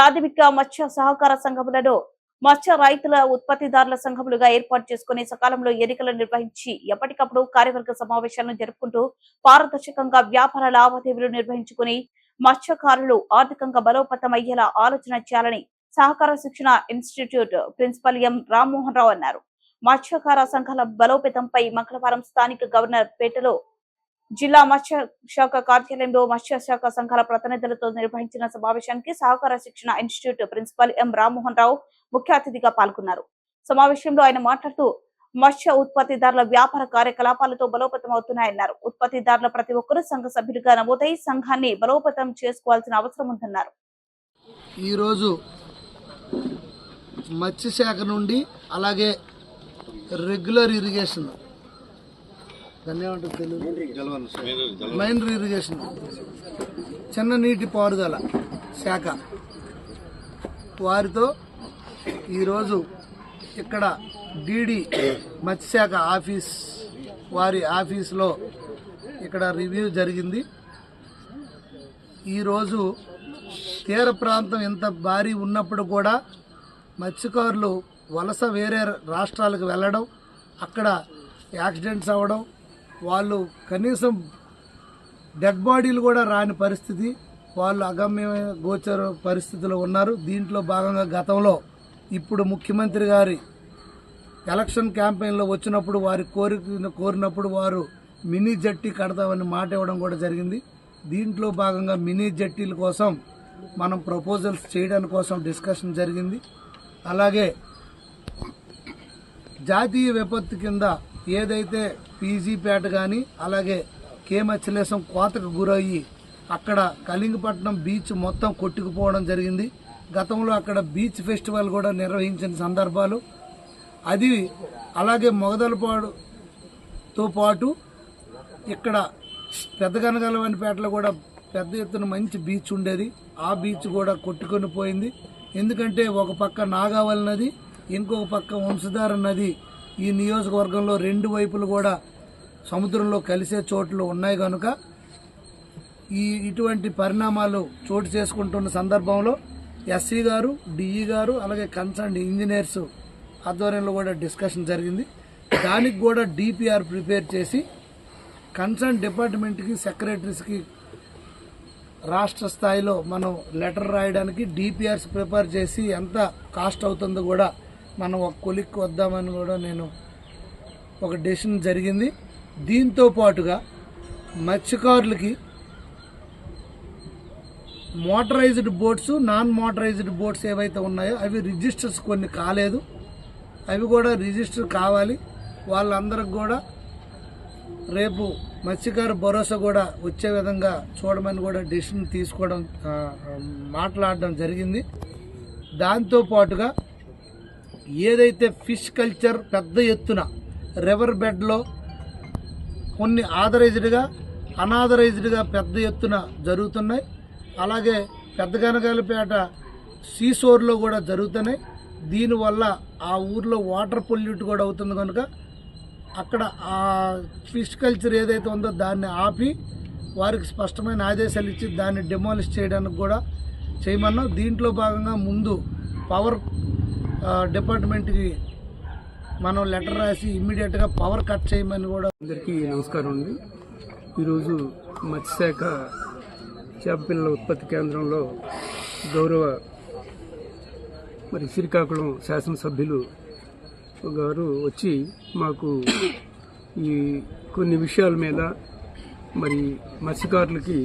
ప్రాథమిక మత్స్య సహకార సంఘములను మత్స్య రైతుల ఉత్పత్తిదారుల సంఘములుగా ఏర్పాటు చేసుకుని సకాలంలో ఎన్నికలు నిర్వహించి ఎప్పటికప్పుడు కార్యవర్గ సమావేశాలను జరుపుకుంటూ పారదర్శకంగా వ్యాపార లావాదేవీలు నిర్వహించుకుని మత్స్యకారులు ఆర్థికంగా బలోపేతం అయ్యేలా ఆలోచన చేయాలని సహకార శిక్షణ institute principal M Rammohan Rao అన్నారు. మత్స్యకార సంఘాల బలోపేతంపై మంగళవారం స్థానిక గవర్నర్ పేటలో జిల్లా మత్స్య శాఖ కార్యాలయంలో మత్స్య శాఖ సంఘాల ప్రతినిధులతో నిర్వహించిన సమావేశానికి సహకార శిక్షణ institute principal M Rammohan Rao ముఖ్య అతిథిగా పాల్గొన్నారు. సమావేశంలో ఆయన మాట్లాడుతూ మత్స్య ఉత్పత్తిదారుల వ్యాపార కార్యకలాపాలతో బలోపేతమవుతున్నాయన్నారు. ఉత్పత్తిదారుల ప్రతి ఒక్కరూ సంఘ సభ్యులుగా నమోదై సంఘాన్ని బలోపేతం చేసుకోవాల్సిన అవసరం ఉందన్నారు. ఈరోజు మత్స్యశాఖ నుండి అలాగే రెగ్యులర్ ఇరిగేషన్ దాన్ని ఏమంటారు తెలుగు మైనర్ ఇరిగేషన్. చిన్న నీటి పారుదల శాఖ. వారితో ఈరోజు ఇక్కడ డిడి మత్స్యశాఖ ఆఫీస్ వారి ఆఫీస్లో ఇక్కడ రివ్యూ జరిగింది. ఈరోజు తీర ప్రాంతం ఇంత భారీ ఉన్నప్పుడు కూడా మత్స్యకారులు వలస వేరే రాష్ట్రాలకు వెళ్ళడం అక్కడ యాక్సిడెంట్స్ అవ్వడం వాళ్ళు కనీసం డెడ్ బాడీలు కూడా రాని పరిస్థితి వాళ్ళు అగమ్యమైన గోచర పరిస్థితిలో ఉన్నారు. దీంట్లో భాగంగా గతంలో ఇప్పుడు ముఖ్యమంత్రి గారి ఎలక్షన్ క్యాంపెయిన్లో వచ్చినప్పుడు వారి కోరిక కోరినప్పుడు వారు మినీ జట్టి కడతామని మాట ఇవ్వడం కూడా జరిగింది. దీంట్లో భాగంగా మినీ జట్టీల కోసం మనం ప్రపోజల్స్ చేయడం కోసం డిస్కషన్ జరిగింది. అలాగే జాతీయ విపత్తు కింద ఏదైతే పీజీపేట కానీ అలాగే కేమచ్చలేశం కోతకు గురయ్యి అక్కడ కళింగపట్నం బీచ్ మొత్తం కొట్టుకుపోవడం జరిగింది. గతంలో అక్కడ బీచ్ ఫెస్టివల్ కూడా నిర్వహించిన సందర్భాలు. అది అలాగే మొగదలపాడుతో పాటు ఇక్కడ పెద్దగనగలవనిపేటలో కూడా పెద్ద ఎత్తున మంచి బీచ్ ఉండేది. ఆ బీచ్ కూడా కొట్టుకొని పోయింది. ఎందుకంటే ఒక పక్క నాగావళి నది ఇంకొక పక్క వంశధార నది ఈ నియోజకవర్గంలో రెండు వైపులు కూడా సముద్రంలో కలిసే చోట్లు ఉన్నాయి కనుక ఈ ఇటువంటి పరిణామాలు చోటు చేసుకుంటున్న సందర్భంలో ఎస్సీ గారు డిఈ గారు అలాగే కన్సర్న్ ఇంజనీర్స్ ఆధ్వర్యంలో కూడా డిస్కషన్ జరిగింది. దానికి కూడా డిపిఆర్ ప్రిపేర్ చేసి కన్సర్న్ డిపార్ట్మెంట్కి సెక్రటరీస్కి రాష్ట్ర స్థాయిలో మనం లెటర్ రాయడానికి డిపిఆర్స్ ప్రిపేర్ చేసి ఎంత కాస్ట్ అవుతుందో కూడా మనం ఒక కొలిక్కి వద్దామని కూడా నేను ఒక డెసిషన్ జరిగింది. దీంతో పాటుగా మత్స్యకారులకి motorised boats non motorised boats ఏవైతే ఉన్నాయో అవి రిజిస్టర్స్ కొన్ని కాలేదు. అవి కూడా రిజిస్టర్ కావాలి. వాళ్ళందరికి కూడా రేపు మత్స్యకార భరోసా కూడా వచ్చే విధంగా చూడమని కూడా డెసిషన్ తీసుకోవడం మాట్లాడడం జరిగింది. దాంతో పాటుగా ఏదైతే ఫిష్ కల్చర్ పెద్ద ఎత్తున రివర్ బెడ్లో కొన్ని ఆథరైజ్డ్గా అనాథరైజ్డ్గా పెద్ద ఎత్తున జరుగుతున్నాయి. అలాగే పెద్దగనగాలపేట సీసోర్లో కూడా జరుగుతున్నాయి. దీనివల్ల ఆ ఊర్లో వాటర్ పొల్యూట్ కూడా అవుతుంది కనుక అక్కడ ఆ ఫిష్ కల్చర్ ఏదైతే ఉందో దాన్ని ఆపి వారికి స్పష్టమైన ఆదేశాలు ఇచ్చి దాన్ని డెమాలిష్ చేయడానికి కూడా చేయమన్నాం. దీంట్లో భాగంగా ముందు పవర్ డిపార్ట్మెంట్కి మనం లెటర్ రాసి ఇమ్మీడియట్గా పవర్ కట్ చేయమని కూడా అందరికీ నమస్కారం అండి. ఈరోజు మత్స్యశాఖ చేపపిల్లల ఉత్పత్తి కేంద్రంలో గౌరవ మరి శ్రీకాకుళం శాసనసభ్యులు గారు వచ్చి మాకు ఈ కొన్ని విషయాల మీద మరి మత్స్యకారులకి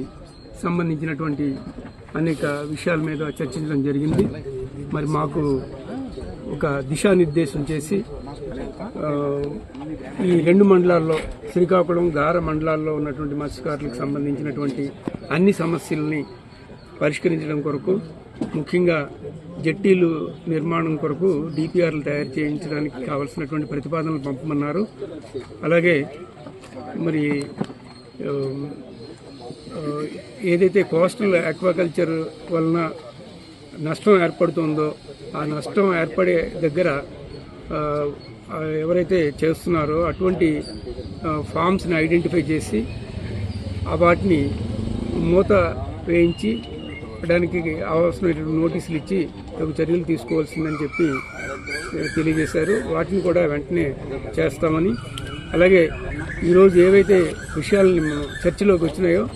సంబంధించినటువంటి అనేక విషయాల మీద చర్చించడం జరిగింది. మరి మాకు ఒక దిశానిర్దేశం చేసి ఈ రెండు మండలాల్లో శ్రీకాకుళం గార మండలాల్లో ఉన్నటువంటి మత్స్యకారులకు సంబంధించినటువంటి అన్ని సమస్యల్ని పరిష్కరించడం కొరకు ముఖ్యంగా జట్టీలు నిర్మాణం కొరకు డిపిఆర్లు తయారు చేయించడానికి కావలసినటువంటి ప్రతిపాదనలు పంపమన్నారు. అలాగే మరి ఏదైతే కోస్టల్ ఆక్వాకల్చర్ వలన నష్టం ఏర్పడుతుందో ఆ నష్టం ఏర్పడే దగ్గర ఎవరైతే చేస్తున్నారో అటువంటి ఫామ్స్ని ఐడెంటిఫై చేసి ఆ వాటిని మూత వేయించి దానికి అవసరమైనటువంటి నోటీసులు ఇచ్చి తగు చర్యలు తీసుకోవాల్సిందని చెప్పి తెలియజేశారు. వాటిని కూడా వెంటనే చేస్తామని. అలాగే ఈరోజు ఏవైతే విషయాలని చర్చలోకి వచ్చినాయో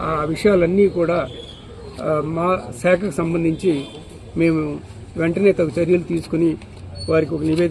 ఆ విషయాలన్నీ కూడా మా శాఖకు సంబంధించి మేము వెంటనే తగు చర్యలు తీసుకుని వారికి ఒక నివేదిక